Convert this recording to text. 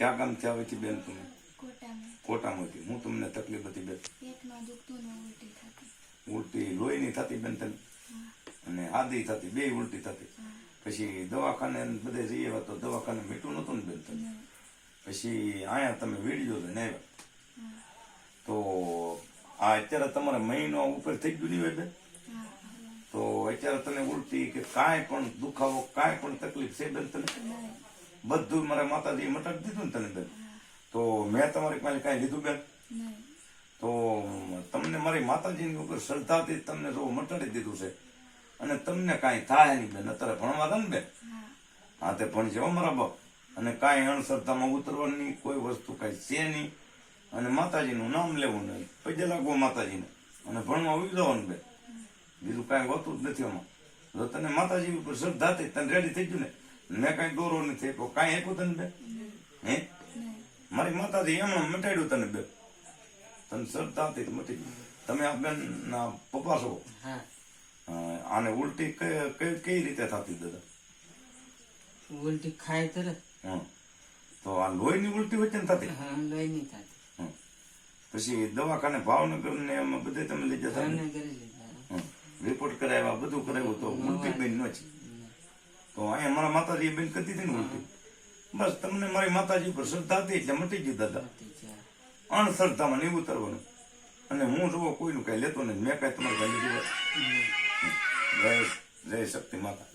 ક્યાં ગામથી આવે છે બેન તમે? કોટામાં. કોટામાંથી હું તમને તકલીફ હતી બેન. ઉલટી લોહીની થતી બેન તને? અને આદી થતી બે ઉલટી થતી. પછી દવાખાને બધે જઈએ તો દવાખાને મીઠું નતું ને બેન તને? પછી અહીંયા તમે વીડિયો લઈને આવ્યા. તો આ અત્યારે તમારે મહિનો ઉપર થઈ ગયું નહીં હોય બેન? તો અત્યારે તને ઉલટી કે કાંઈ પણ દુખાવો કાંઈ પણ તકલીફ છે બેન તને? બધું મારા માતાજીએ મટાડી દીધું ને તને બેન તો મેં તમારી પાસે કાંઈ લીધું બેન? તો તમને મારી માતાજીની ઉપર શ્રદ્ધાથી તમને જો મટાડી દીધું છે. અને તમને કાંઈ થાય નહીં બેન અત્યારે ભણવા હતા ને બેન. હા. તે ભણશે હો મારા બાપ. અને કાંઈ અણશ્રદ્ધામાં ઉતરવાની કોઈ વસ્તુ કાંઈ છે નહીં. અને માતાજીનું નામ લેવું નહીં. પૈદે લાગવું માતાજીને. અને ભણવા ઊભી જવાનું બેન. બીજું કાંઈ હોતું જ નથી આમાં. જો તને માતાજી ઉપર શ્રદ્ધાથી તને રેડી થઈ ગયું ને મેં કાંઈ દોરો નથી આપ્યો. કાંઈ આપ્યું તને બે? હે? મારી માતાજી એમણે મટાડ્યું તને બે. તને શ્રદ્ધાથી મટી તમે આ બેન ના પપ્પા છો. આને ઉલટી કઈ રીતે થતી દાદા? ઉલટી ખાય તરત તો આ લોહીની ઉલટી વચ્ચે ને થતી? હા લોહી નહીં થતી પછી દવાખાને ભાવનગર ને એમાં બધે તમે લઈ જતા ને? ભાવનગર લીધા હં. રિપોર્ટ કરાવ્યા બધું કરાવ્યું તો ઉલટી બેન ન છે તો અહીંયા મારા માતાજી બેન કરતી હતી ને ઉલટી બસ તમને મારી માતાજી પર શ્રદ્ધા હતી એટલે મટી ગયું દાદા. અણશ્રદ્ધામાં નહીં ઉતરવાનું. અને હું જુઓ કોઈનું કઈ લેતો નથી. મેં કઈ તમારે કઈ લીધું જય જય શક્તિ માતા.